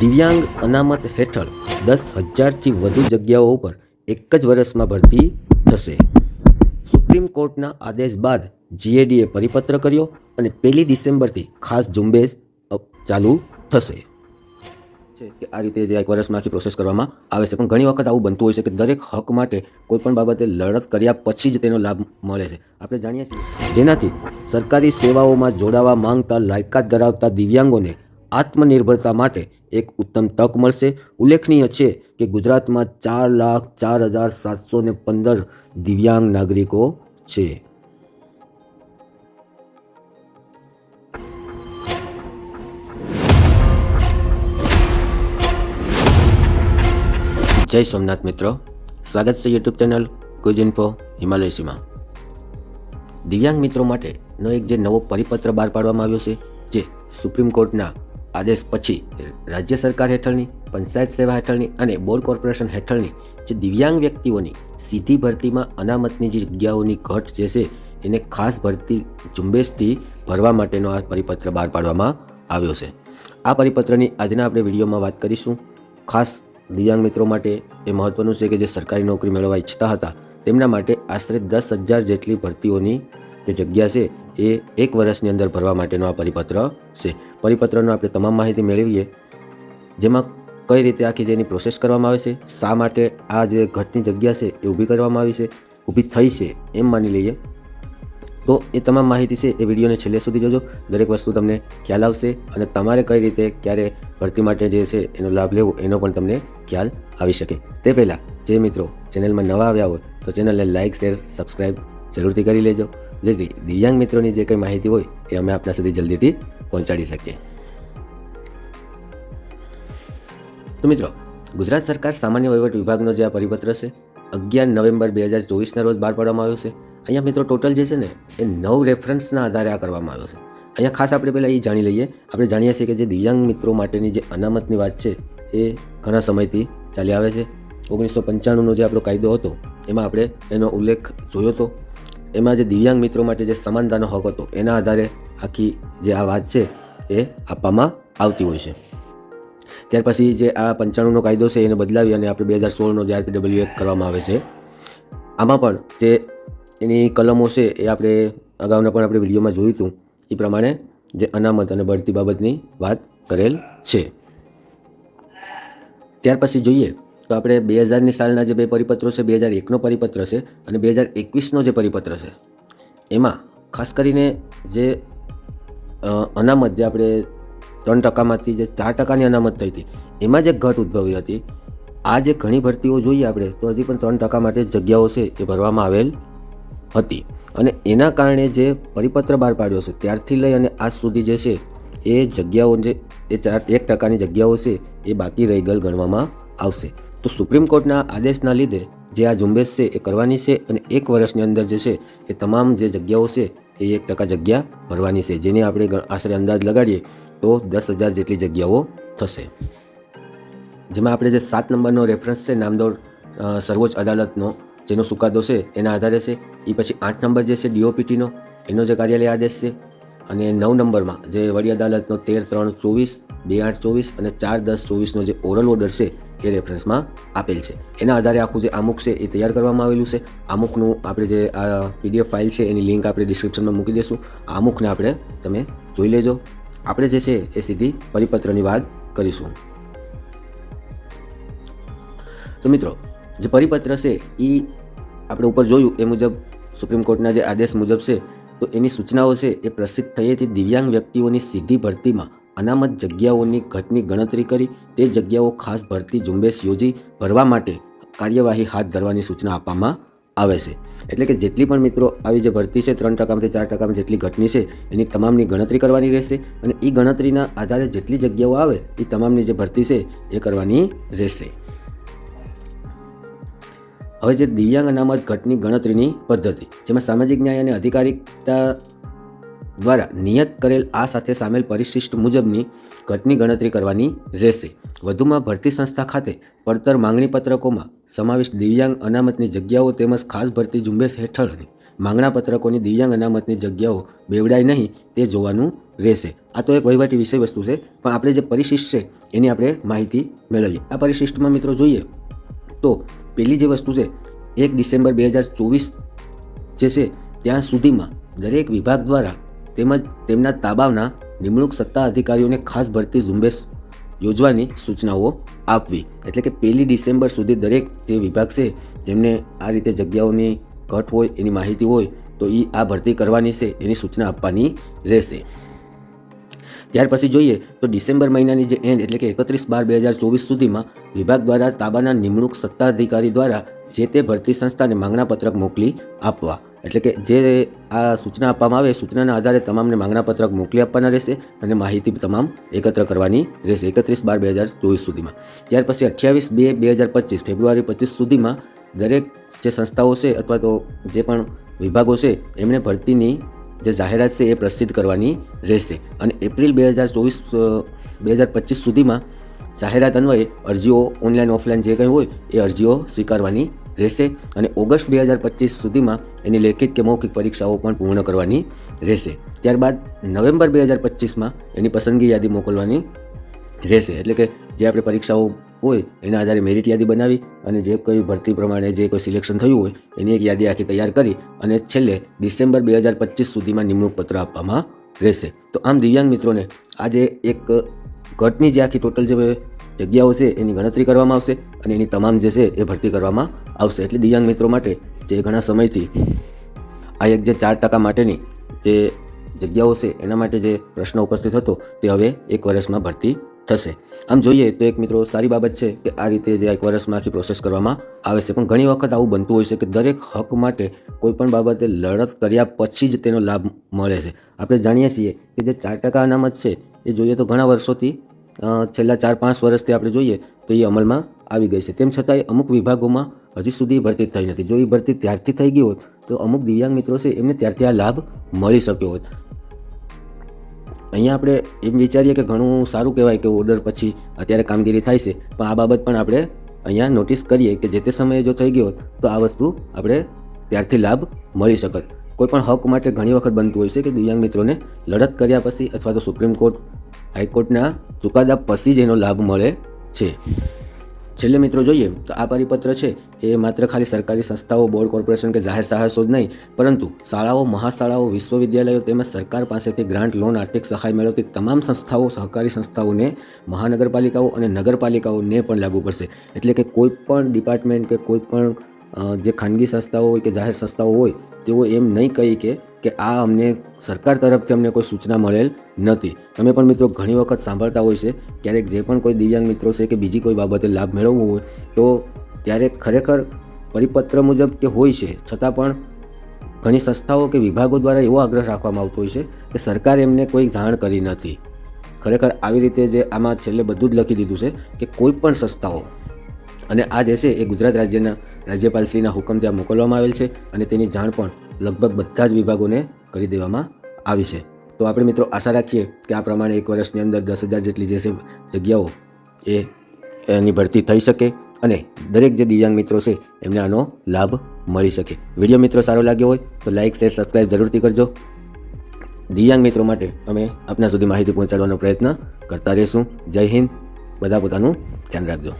દિવ્યાંગ અનામત હેઠળ દસ હજારથી વધુ જગ્યાઓ ઉપર એક જ વર્ષમાં ભરતી થશે. સુપ્રીમ કોર્ટના આદેશ બાદ જીએડીએ પરિપત્ર કર્યો અને પહેલી ડિસેમ્બરથી ખાસ ઝુંબેશ ચાલુ થશે. છે કે આ રીતે જે એક વર્ષમાં આખી પ્રોસેસ કરવામાં આવે છે, પણ ઘણી વખત આવું બનતું હોય છે કે દરેક હક માટે કોઈપણ બાબતે લડત કર્યા પછી જ તેનો લાભ મળે છે. આપણે જાણીએ છીએ જેનાથી સરકારી સેવાઓમાં જોડાવા માંગતા લાયકાત ધરાવતા દિવ્યાંગોને આત્મનિર્ભરતા માટે એક ઉત્તમ તક મળશે. ઉલ્લેખનીય છે કે ગુજરાતમાં ચાર લાખ ચાર હજાર સાતસો ને પંદર દિવ્યાંગ નાગરિકો છે. જય સોમનાથ મિત્રો. સ્વાગત છે YouTube channel Guj info Himalaya સીમા દિવ્યાંગ મિત્રો માટેનો એક જે નવો પરિપત્ર બહાર પાડવામાં આવ્યો છે, જે સુપ્રીમ કોર્ટના આદેશ પછી રાજ્ય સરકાર હેઠળની, પંચાયત સેવા હેઠળની અને બોર્ડ કોર્પોરેશન હેઠળની જે દિવ્યાંગ વ્યક્તિઓની સીધી ભરતીમાં અનામતની જે જગ્યાઓની ઘટ જે છે, એને ખાસ ભરતી ઝુંબેશથી ભરવા માટેનો આ પરિપત્ર બહાર પાડવામાં આવ્યો છે. આ પરિપત્રની આજના આપણે વિડીયોમાં વાત કરીશું. ખાસ દિવ્યાંગ મિત્રો માટે એ મહત્વનું છે કે જે સરકારી નોકરી મેળવવા ઈચ્છતા હતા, તેમના માટે આશરે દસ હજાર જેટલી ભરતીઓની જે જગ્યા છે એ એક વર્ષની અંદર ભરવા માટેનો આ પરિપત્ર છે. પરિપત્રનો આપણે તમામ માહિતી મેળવીએ. જેમાં કઈ રીતે આખી જેની પ્રોસેસ કરવામાં આવે છે, શા માટે આ જે ઘટની જગ્યા છે એ ઊભી કરવામાં આવી છે, ઊભી થઈ છે એમ માની લઈએ. તો એ તમામ માહિતી છે એ વિડીયોને છેલ્લે સુધી જોજો. દરેક વસ્તુ તમને ખ્યાલ આવશે અને તમારે કઈ રીતે ક્યારે ભરતી માટે જે છે એનો લાભ લેવો એનો પણ તમને ખ્યાલ આવી શકે. તે પહેલાં, જે મિત્રો ચેનલમાં નવા આવ્યા હોય તો ચેનલને લાઇક શેર સબસ્ક્રાઈબ જરૂરથી કરી લેજો. જેથી દિવ્યાંગ મિત્રોની જે કંઈ માહિતી હોય એ અમે આપના સુધી જલ્દીથી પહોંચાડી શકીએ. તો મિત્રો, ગુજરાત સરકાર સામાન્ય વહીવટ વિભાગનો જે આ પરિપત્ર છે, અગિયાર નવેમ્બર બે હજાર ચોવીસના રોજ બહાર પાડવામાં આવ્યો છે. અહીંયા મિત્રો ટોટલ જે છે ને, એ નવ રેફરન્સના આધારે આ કરવામાં આવ્યો છે. અહીંયા ખાસ આપણે પહેલાં એ જાણી લઈએ. આપણે જાણીએ છીએ કે જે દિવ્યાંગ મિત્રો માટેની જે અનામતની વાત છે, એ ઘણા સમયથી ચાલી આવે છે. ઓગણીસો પંચાણુંનો જે આપણો કાયદો હતો, એમાં આપણે એનો ઉલ્લેખ જોયો હતો એમાં જે દિવ્યાંગ મિત્રો માટે જે સમાનતાનો હક હતો, એના આધારે આખી જે આ વાત છે એ આપવામાં આવતી હોય છે. ત્યાર પછી જે આ પંચાણુંનો કાયદો છે એને બદલાવી અને આપણે બે હજાર સોળનો જે આરપીડબલ્યુ એક કરવામાં આવે છે, આમાં પણ જે એની કલમો છે એ આપણે અગાઉના પણ આપણે વિડીયોમાં જોયું હતું, એ પ્રમાણે જે અનામત અને બઢતી બાબતની વાત કરેલ છે. ત્યાર પછી જોઈએ તો આપણે બે હજારની સાલના જે બે પરિપત્રો છે બે હજાર એકનો પરિપત્ર છે અને બે હજાર એકવીસનો જે પરિપત્ર છે, એમાં ખાસ કરીને જે અનામત જે આપણે ત્રણ ટકામાંથી જે ચાર ટકાની અનામત થઈ હતી, એમાં જે ઘટ ઉદ્ભવી હતી. આ જે ઘણી ભરતીઓ જોઈએ આપણે, તો હજી પણ ત્રણ ટકા માટે જગ્યાઓ છે એ ભરવામાં આવેલ હતી. અને એના કારણે જે પરિપત્ર બહાર પાડ્યો છે, ત્યારથી લઈ અને આજ સુધી જે છે, એ જગ્યાઓ જે, એ ચાર, એક ટકાની જગ્યાઓ છે, એ બાકી રહી ગયેલ ગણવામાં આવશે. તો સુપ્રીમ કોર્ટના આદેશના લીધે જે આ ઝુંબેશ છે એ કરવાની છે અને એક વર્ષની અંદર જે છે એ તમામ જે જગ્યાઓ છે એ એક ટકા જગ્યા ભરવાની છે, જેની આપણે આશરે અંદાજ લગાડીએ તો દસ હજાર જેટલી જગ્યાઓ થશે. જેમાં આપણે જે સાત નંબરનો રેફરન્સ છે નામદોર સર્વોચ્ચ અદાલતનો, જેનો ચુકાદો છે, એના આધારે છે. એ પછી આઠ નંબર જે છે, ડીઓપીટીનો, એનો જે કાર્યાલય આદેશ છે. અને નવ નંબરમાં જે વડી અદાલતનો તેર, ત્રણ, ચોવીસ, બે, આઠ, ચોવીસ અને ચાર, દસ, ચોવીસનો જે ઓરલ ઓર્ડર છે એ રેફરન્સમાં આપેલ છે. એના આધારે આખું જે અમુક છે એ તૈયાર કરવામાં આવેલું છે. અમુકનું આપણે જે, આ પીડીએફ ફાઇલ છે એની લિંક આપણે ડિસ્ક્રિપ્શનમાં મૂકી દઈશું. આમુખને આપણે તમે જોઈ લેજો. આપણે જે છે એ સીધી પરિપત્રની વાત કરીશું. તો મિત્રો, જે પરિપત્ર છે એ આપણે ઉપર જોયું એ મુજબ સુપ્રીમ કોર્ટના જે આદેશ મુજબ છે, તો એની સૂચનાઓ છે એ પ્રસિદ્ધ હતી દિવ્યાંગ વ્યક્તિઓની સીધી ભરતીમાં અનામત જગ્યાઓની ઘટની ગણતરી કરી, તે જગ્યાઓ ખાસ ભરતી ઝુંબેશ યોજી, ભરવા માટે કાર્યવાહી હાથ ધરવાની સૂચના આપવામાં આવે છે. એટલે કે જેટલી પણ મિત્રો આવી જે ભરતી છે, ત્રણ ટકામાંથી ચાર ટકામાં જેટલી ઘટની છે, એની તમામની ગણતરી કરવાની રહેશે અને એ ગણતરીના આધારે જેટલી જગ્યાઓ આવે એ તમામની જે ભરતી છે, એ કરવાની રહેશે. હવે જે દિવ્યાંગ અનામત ઘટની ગણતરીની પદ્ધતિ, જેમાં સામાજિક ન્યાય અને અધિકારિકતા દ્વારા નિયત કરેલ આ સાથે સામેલ પરિશિષ્ટ મુજબની ઘટની ગણતરી કરવાની રહેશે. વધુમાં ભરતી સંસ્થા ખાતે પડતર માંગણી પત્રકોમાં સમાવિષ્ટ દિવ્યાંગ અનામતની જગ્યાઓ તેમજ ખાસ ભરતી ઝુંબેશ હેઠળની માંગણા પત્રકોની દિવ્યાંગ અનામતની જગ્યાઓ બેવડાય નહીં તે જોવાનું રહેશે. આ તો એક વહીવટી વિષય વસ્તુ છે, પણ આપણે જે પરિશિષ્ટ છે એની આપણે માહિતી મેળવીએ. આ પરિશિષ્ટમાં મિત્રો જોઈએ તો પહેલી જે વસ્તુ છે, એક ડિસેમ્બર બે હજાર ચોવીસ જે છે, ત્યાં સુધીમાં દરેક વિભાગ દ્વારા તેમજ તેમના તાબાના નિમણૂક સત્તા અધિકારીઓને ખાસ ભરતી ઝુંબેશ યોજવાની સૂચનાઓ આપવી. એટલે કે પહેલી ડિસેમ્બર સુધી દરેક જે વિભાગ છે, જેમને આ રીતે જગ્યાઓની ઘટ હોય, એની માહિતી હોય, તો એ આ ભરતી કરવાની છે, એની સૂચના આપવાની રહેશે. ત્યાર પછી જોઈએ તો ડિસેમ્બર મહિનાની જે એન્ડ એટલે કે એકત્રીસ બાર બે હજાર ચોવીસ સુધીમાં વિભાગ દ્વારા તાબાના નિમણૂક સત્તાધિકારી દ્વારા જે તે ભરતી સંસ્થાને માંગણા પત્રક મોકલી આપવા. એટલે કે જે આ સૂચના આપવામાં આવે સૂચનાના આધારે તમામને માંગણા પત્રક મોકલી આપવાના રહેશે અને માહિતી તમામ એકત્ર કરવાની રહેશે એકત્રીસ બાર બે હજાર ચોવીસ સુધીમાં. ત્યાર પછી અઠ્યાવીસ બે બે હજાર પચીસ, ફેબ્રુઆરી પચીસ સુધીમાં દરેક જે સંસ્થાઓ છે અથવા તો જે પણ વિભાગો છે એમણે ભરતીની જે જાહેરાત છે એ પ્રસિદ્ધ કરવાની રહેશે. અને એપ્રિલ બે હજાર ચોવીસ બે હજાર પચીસ સુધીમાં જાહેરાત અન્વયે અરજીઓ ઓનલાઈન ઓફલાઈન જે કંઈ હોય, એ અરજીઓ સ્વીકારવાની રહેશે અને ઓગસ્ટ બે હજાર પચીસ સુધીમાં એની લેખિત કે મૌખિક પરીક્ષાઓ પણ પૂર્ણ કરવાની રહેશે. ત્યારબાદ નવેમ્બર બે હજાર પચીસમાં એની પસંદગી યાદી મોકલવાની રહેશે. એટલે કે જે આપણે પરીક્ષાઓ હોય એના આધારે મેરિટ યાદી બનાવી અને જે કોઈ ભરતી પ્રમાણે જે કોઈ સિલેક્શન થયું હોય એની એક યાદી આખી તૈયાર કરી અને છેલ્લે ડિસેમ્બર બે હજાર પચીસ સુધીમાં નિમણૂક પત્ર આપવામાં રહેશે. તો આમ દિવ્યાંગ મિત્રોને આજે એક ઘટની જે આખી ટોટલ જે જગ્યાઓ છે એની ગણતરી કરવામાં આવશે અને એની તમામ જે છે એ ભરતી કરવામાં આવશે. એટલે દિવ્યાંગ મિત્રો માટે જે ઘણા સમયથી આ એક જે ચાર ટકા માટેની જે જગ્યાઓ છે એના માટે જે પ્રશ્ન ઉપસ્થિત હતો તે હવે એક વર્ષમાં ભરતી થશે. આમ જોઈએ તો એક મિત્રો સારી બાબત છે કે આ રીતે જે એક વર્ષમાં આખી પ્રોસેસ કરવામાં આવે છે. પણ ઘણી વખત આવું બનતું હોય છે કે દરેક હક માટે કોઈપણ બાબતે લડત કર્યા પછી જ તેનો લાભ મળે છે. આપણે જાણીએ છીએ કે જે ચાર ટકા અનામત છે એ જોઈએ તો ઘણા વર્ષોથી છેલ્લા ચાર પાંચ વર્ષથી આપણે જોઈએ તો એ અમલમાં આવી ગઈ છે. તેમ છતાંય અમુક વિભાગોમાં હજી સુધી ભરતી થઈ નથી. જો એ ભરતી ત્યારથી થઈ ગઈ હોત તો અમુક દિવ્યાંગ મિત્રો છે એમને ત્યારથી આ લાભ મળી શક્યો હોત. અહીંયા આપણે એમ વિચારીએ કે ઘણું સારું કહેવાય કે ઓર્ડર પછી અત્યારે કામગીરી થાય છે. પણ આ બાબત પણ આપણે અહીંયા નોટિસ કરીએ કે જે તે સમયે જો થઈ ગયો હોત તો આ વસ્તુ આપણે ત્યારથી લાભ મળી શકત. કોઈ પણ હક માટે ઘણી વખત બનતું હોય છે કે દિવ્યાંગ મિત્રોને લડત કર્યા પછી અથવા તો સુપ્રીમ કોર્ટ હાઈકોર્ટના ચુકાદા પછી જ એનો લાભ મળે છે. છેલ્લે મિત્રો જોઈએ તો આ પરિપત્ર છે એ માત્ર ખાલી સરકારી સંસ્થાઓ, બોર્ડ, કોર્પોરેશન કે જાહેર સાહસો જ નહીં, પરંતુ શાળાઓ, મહાશાળાઓ, વિશ્વવિદ્યાલયો તેમજ સરકાર પાસેથી ગ્રાન્ટ લોન, આર્થિક સહાય મેળવતી તમામ સંસ્થાઓ, સહકારી સંસ્થાઓને, મહાનગરપાલિકાઓ અને નગરપાલિકાઓને પણ લાગુ પડશે. એટલે કે કોઈ પણ ડિપાર્ટમેન્ટ કે કોઈ પણ જે ખાનગી સંસ્થાઓ હોય કે જાહેર સંસ્થાઓ હોય તેઓ એમ નહીં કહી કે કે આ અમને સરકાર તરફથી અમને કોઈ સૂચના મળેલ નથી. તમે પણ મિત્રો ઘણી વખત સાંભળતા હોય છે, ક્યારેક જે પણ કોઈ દિવ્યાંગ મિત્રો છે કે બીજી કોઈ બાબતે લાભ મેળવવો હોય, તો ત્યારે ખરેખર પરિપત્ર મુજબ કે હોય છે. છતાં પણ ઘણી સંસ્થાઓ કે વિભાગો દ્વારા એવો આગ્રહ રાખવામાં આવતો હોય છે કે સરકાર એમને કોઈ જાણ કરી નથી. ખરેખર આવી રીતે જે આમાં છેલ્લે બધું જ લખી દીધું છે કે કોઈ પણ સંસ્થાઓ, અને આ જે છે એ ગુજરાત રાજ્યના રાજ્યપાલશ્રીના હુકમ ત્યાં મોકલવામાં આવેલ છે, અને તેની જાણ પણ લગભગ બધા જ વિભાગોને કરી દેવામાં આવી છે. તો આપણે મિત્રો આશા રાખીએ કે આ પ્રમાણે એક વર્ષની અંદર દસ હજાર જેટલી જે છે જગ્યાઓ એ એની ભરતી થઈ શકે અને દરેક જે દિવ્યાંગ મિત્રો છે એમને આનો લાભ મળી શકે. વીડિયો મિત્રો સારો લાગ્યો હોય તો લાઇક શેર સબસ્ક્રાઈબ જરૂરથી કરજો. દિવ્યાંગ મિત્રો માટે અમે આપના સુધી માહિતી પહોંચાડવાનો પ્રયત્ન કરતા રહીશું. જય હિન્દ. બધા પોતાનું ધ્યાન રાખજો.